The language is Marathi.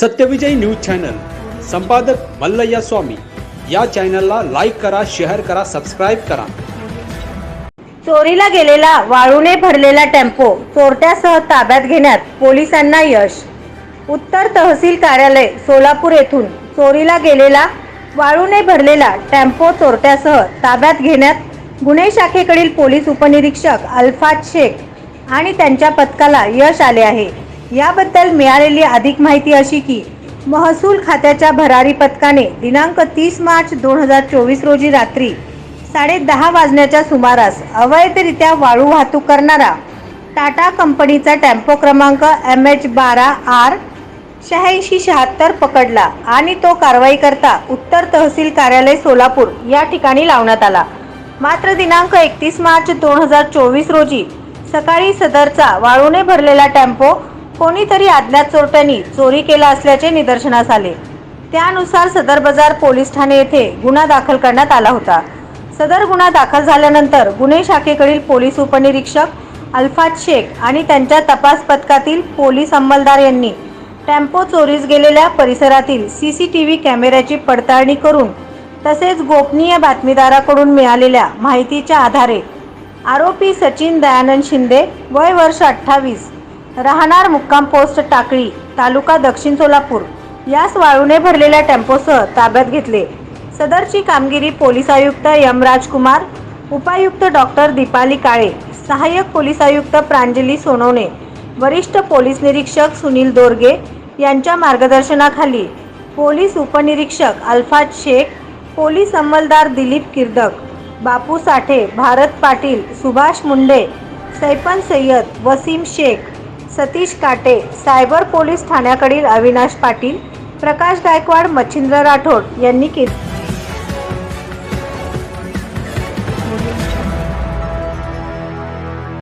Satyavijay news channel. संपादक मल्लय्या स्वामी. या चॅनलला लाईक करा शेअर करा सबस्क्राईब करा. चोरीला गेलेला वाळूने भरलेला टेम्पो चोरट्यासह ताब्यात घेण्यात पोलिसांना यश. उत्तर तहसील कार्यालय सोलापूर येथून चोरीला गेलेला वाळूने भरलेला टेम्पो चोरट्यासह ताब्यात घेण्यात गुन्हे शाखेकडील पोलीस उपनिरीक्षक अल्फाज शेख आणि त्यांच्या पथकाला यश आले आहे. याबद्दल मिळालेली अधिक माहिती अशी की महसूल खात्याच्या भरारी पथकाने दिनांक तीस मार्च दोन हजार चोवीस रोजी रात्री साडे दहा वाजण्याच्या सुमारास अवैधरित्या वाळू वाहतूक करणारा टाटा कंपनीचा टेम्पो क्रमांक एम एच बारा आर शहाऐंशी शहात्तर पकडला आणि तो कारवाई करता उत्तर तहसील कार्यालय सोलापूर या ठिकाणी लावण्यात आला. मात्र दिनांक एकतीस मार्च दोन हजार चोवीस रोजी सकाळी सदरचा वाळूने भरलेला टेम्पो कोणीतरी अज्ञात चोरट्यांनी चोरी केला असल्याचे निदर्शनास आले. त्यानुसार सदर बाजार पोलीस ठाणे येथे गुन्हा दाखल करण्यात आला होता. सदर गुन्हा दाखल झाल्यानंतर गुन्हे शाखेकडील पोलीस उपनिरीक्षक अल्फात शेख आणि त्यांच्या तपास पथकातील पोलीस अंमलदार यांनी टेम्पो चोरीस गेलेल्या परिसरातील सी सी टी व्ही कॅमेऱ्याची पडताळणी करून तसेच गोपनीय बातमीदाराकडून मिळालेल्या माहितीच्या आधारे आरोपी सचिन दयानंद शिंदे वय वर्ष अठ्ठावीस राहणार मुक्काम पोस्ट टाकळी तालुका दक्षिण सोलापूर. यास वाळूने भरलेल्या टेम्पोसह ताब्यात घेतले. सदरची कामगिरी पोलीस आयुक्त एम राजकुमार उपायुक्त डॉक्टर दीपाली काळे सहाय्यक पोलीस आयुक्त प्रांजली सोनवणे वरिष्ठ पोलीस निरीक्षक सुनील दोरगे यांच्या मार्गदर्शनाखाली पोलीस उपनिरीक्षक अल्फाज शेख पोलीस अंमलदार दिलीप किर्दक बापू साठे भारत पाटील सुभाष मुंडे सैपन सय्यद वसीम शेख सतीश काटे सायबर पोलीस ठाण्याकडील अविनाश पाटील प्रकाश गायकवाड मच्छिंद्र राठोड यांनी केली.